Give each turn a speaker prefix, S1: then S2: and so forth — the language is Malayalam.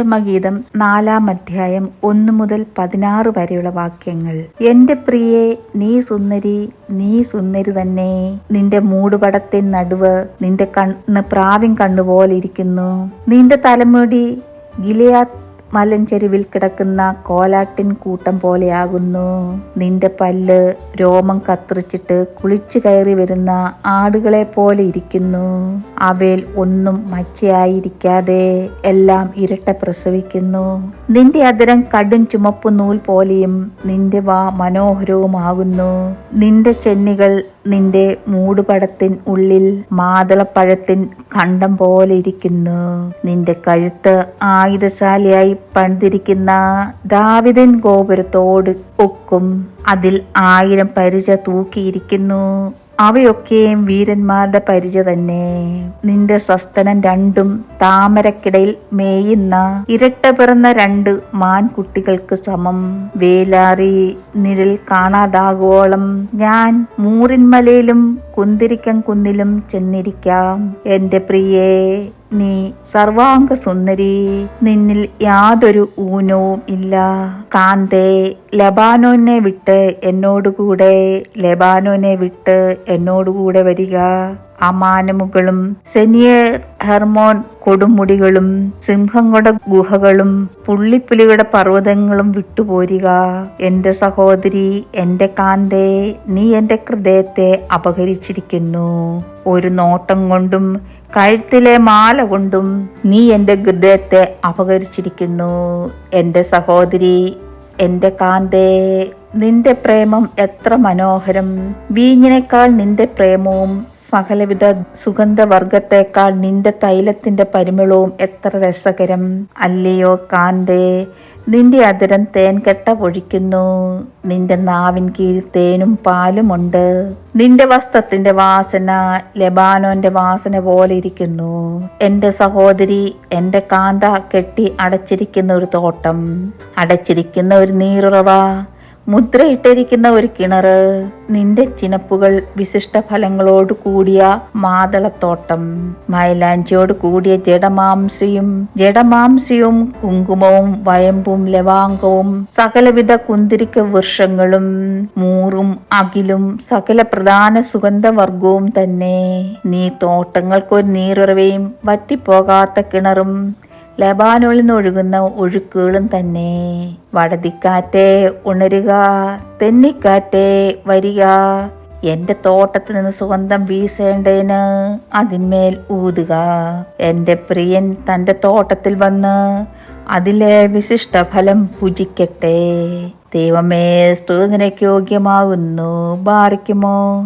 S1: ഉത്തമഗീതം നാലാം അധ്യായം ഒന്ന് മുതൽ പതിനാറ് വരെയുള്ള വാക്യങ്ങൾ. എന്റെ പ്രിയെ നീ സുന്ദരി നീ സുന്ദരി തന്നെ. നിന്റെ മൂടുപടത്തിൻ നടുവ് നിന്റെ കണ്ണ് പ്രാവിൻ കണ്ണുപോലെ ഇരിക്കുന്നു. നിന്റെ തലമുടി ഗിലിയാത്ത് മലഞ്ചെരുവിൽ കിടക്കുന്ന കോലാട്ടിൻ കൂട്ടം പോലെയാകുന്നു നിന്റെ പല്ല് രോമം കത്തിറിച്ചിട്ട് കുളിച്ചു കയറി വരുന്ന ആടുകളെ പോലെ ഇരിക്കുന്നു. അവയിൽ ഒന്നും മച്ചയായിരിക്കാതെ എല്ലാം ഇരട്ട പ്രസവിക്കുന്നു. നിന്റെ അതിരം കടും ചുമപ്പ് നൂൽ പോലെയും നിന്റെ വാ മനോഹരവുമാകുന്നു. നിന്റെ ചെന്നികൾ നിന്റെ മൂടുപടത്തിൻ ഉള്ളിൽ മാതളപ്പഴത്തിൻ കണ്ടം പോലെ ഇരിക്കുന്നു നിന്റെ കഴുത്ത് ആയുധശാലിയായി പണിതിരിക്കുന്ന ദാവിദൻ ഗോപുരത്തോട് ഒക്കും. അതിൽ ആയിരം പരിച തൂക്കിയിരിക്കുന്നു. അവയൊക്കെയും വീരന്മാരുടെ പരിച തന്നെ. നിന്റെ സസ്തനം രണ്ടും താമരക്കിടയിൽ മേയുന്ന ഇരട്ട പിറന്ന രണ്ട് മാൻകുട്ടികൾക്ക് സമം. വേലാറി നിഴൽ കാണാതാകുവോളം ഞാൻ മൂറിന്മലയിലും കുന്തിരിക്കം കുന്നിലും ചെന്നിരിക്കാം. എന്റെ പ്രിയേ നീ സർവാംഗ സുന്ദരി നിന്നിൽ യാതൊരു ഊനവും ഇല്ല. കാന്തേ ലബാനോനെ വിട്ട് എന്നോടുകൂടെ ലബാനോനെ വിട്ട് എന്നോടുകൂടെ വരിക. അമാനമുകളും സെനിയർ ഹെർമോൻ കൊടുമുടികളും സിംഹങ്ങളുടെ ഗുഹകളും പുള്ളിപ്പുലികളുടെ പർവതങ്ങളും വിട്ടുപോരുക. എന്റെ സഹോദരി എന്റെ കാന്തേ നീ എന്റെ ഹൃദയത്തെ അപഹരിച്ചിരിക്കുന്നു. ഒരു നോട്ടം കൊണ്ടും കഴുത്തിലെ മാല കൊണ്ടും നീ എന്റെ ഹൃദയത്തെ അപകരിച്ചിരിക്കുന്നു. എന്റെ സഹോദരി എന്റെ കാന്തേ നിന്റെ പ്രേമം എത്ര മനോഹരം. വീഞ്ഞിനേക്കാൾ നിന്റെ പ്രേമവും സകലവിധ സുഗന്ധവർഗത്തെക്കാൾ നിന്റെ തൈലത്തിന്റെ പരിമളവും എത്ര രസകരം. അല്ലയോ കാന്തേ നിന്റെ അതിരം തേൻകെട്ട പൊഴിക്കുന്നു. നിന്റെ നാവിൻ കീഴിൽ തേനും പാലുമുണ്ട് നിന്റെ വസ്ത്രത്തിന്റെ വാസന ലെബാനോന്റെ വാസന പോലെ ഇരിക്കുന്നു. എന്റെ സഹോദരി എന്റെ കാന്ത കെട്ടി അടച്ചിരിക്കുന്ന ഒരു തോട്ടം. അടച്ചിരിക്കുന്ന ഒരു നീറുറവ മുദ്രയിട്ടിരിക്കുന്ന ഒരു കിണർ. നിന്റെ ചിനപ്പുകൾ വിശിഷ്ട ഫലങ്ങളോട് കൂടിയ മാതളത്തോട്ടം. മൈലാഞ്ചിയോട് കൂടിയ ജഡമാംസിയും ജഡമാംസിയും കുങ്കുമവും വയമ്പും ലവാംഗവും സകലവിധ കുന്തിരിക്ക വൃക്ഷങ്ങളും മൂറും അകിലും സകല പ്രധാന സുഗന്ധവർഗവും തന്നെ. നീ തോട്ടങ്ങൾക്കൊരു നീറുറവയും വറ്റിപ്പോകാത്ത കിണറും ലബാനോളിൽ നിന്ന് ഒഴുകുന്ന ഒഴുക്കുകളും തന്നെ. വടതിക്കാറ്റെ ഉണരുക. തെന്നിക്കാറ്റെ വരിക. എന്റെ തോട്ടത്തിൽ നിന്ന് സുഗന്ധം വീശേണ്ടതിന് അതിന്മേൽ ഊതുക. എന്റെ പ്രിയൻ തന്റെ തോട്ടത്തിൽ വന്ന് അതിലെ വിശിഷ്ട ഫലം ഭുജിക്കട്ടെ. ദൈവമേ സ്തുതിനയ്ക്ക് യോഗ്യമാകുന്നു. ബാറിക്കുമോ?